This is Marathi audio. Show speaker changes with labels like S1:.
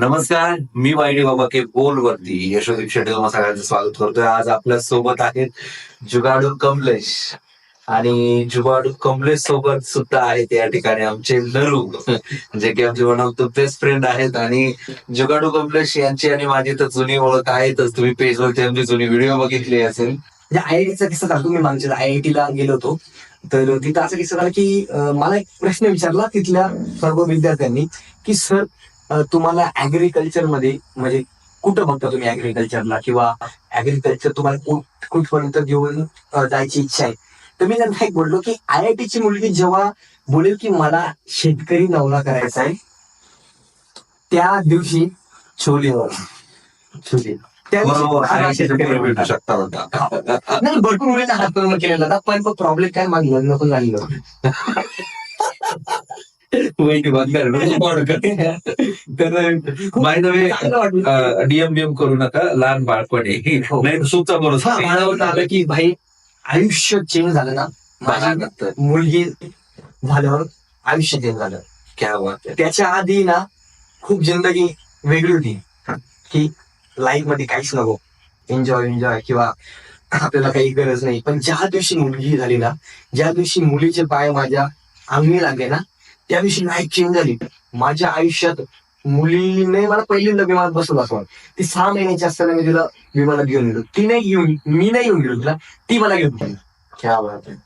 S1: नमस्कार मी वाईडी बाबा के बोल वरती यशोदीप शेट्टी तुम्हाला सगळ्यांचं स्वागत करतोय. आज आपल्यासोबत आहेत जुगाडू कमलेश. आणि जुगाडू कमलेश सोबत सुद्धा आहेत या ठिकाणी आमचे नरू जे की आमचे one of the best friend आहेत. आणि जुगाडू कमलेश यांची आणि माझी तर जुनी ओळख आहेतच. तुम्ही पेजवरती आमची जुनी व्हिडिओ बघितली असेल.
S2: म्हणजे आयआयटीचा किस्सा सांगतो मी मागच्या आयआयटी ला गेलो होतो. तर तिथं असं किस्सा झाला की मला एक प्रश्न विचारला तिथल्या सर्व विद्यार्थ्यांनी की सर तुम्हाला ऍग्रिकल्चरमध्ये म्हणजे कुठं बघता तुम्ही ऍग्रिकल्चरला किंवा ऍग्रिकल्चर तुम्हाला कुठ- कुठपर्यंत घेऊन जायची इच्छा आहे? तर मी त्यांना एक बोललो की आयआयटी ची मुलगी जेव्हा बोलेल की मला शेतकरी नवरा करायचा आहे त्या दिवशी छोलीवर छोली त्या नाही भरपूर मुलींना हात केलेला होता पण प्रॉब्लेम काय माझं लग्न पण झालेलं
S1: तर by the way. DM BM करू नका लहान बाळपणे
S2: हो.
S1: नाही
S2: मला वाटतं आलं की भाई आयुष्य चेंज झालं ना माझी
S1: बरोबर
S2: मुलगी झाल्यावर आयुष्य चेंज झालं.
S1: क्या बात आहे.
S2: त्याच्या आधी ना खूप जिंदगी वेगळी होती. की लाईफमध्ये काहीच नको. एन्जॉय एन्जॉय किंवा आपल्याला काही गरज नाही. पण ज्या दिवशी मुलगी झाली ना ज्या दिवशी मुलीचे पाय माझ्या अंगणी लागले ना त्याविषयी नाही लाईफ चेंज झाली. माझ्या आयुष्यात मुलीने मला पहिल्यांदा विमानात बसवलं असं ती सहा महिन्याची असताना मी तिला विमानात घेऊन गेलो. ती नाही घेऊन मी नाही घेऊन गेलो तिला ती मला घेऊन गेली.
S1: क्या बात आहे.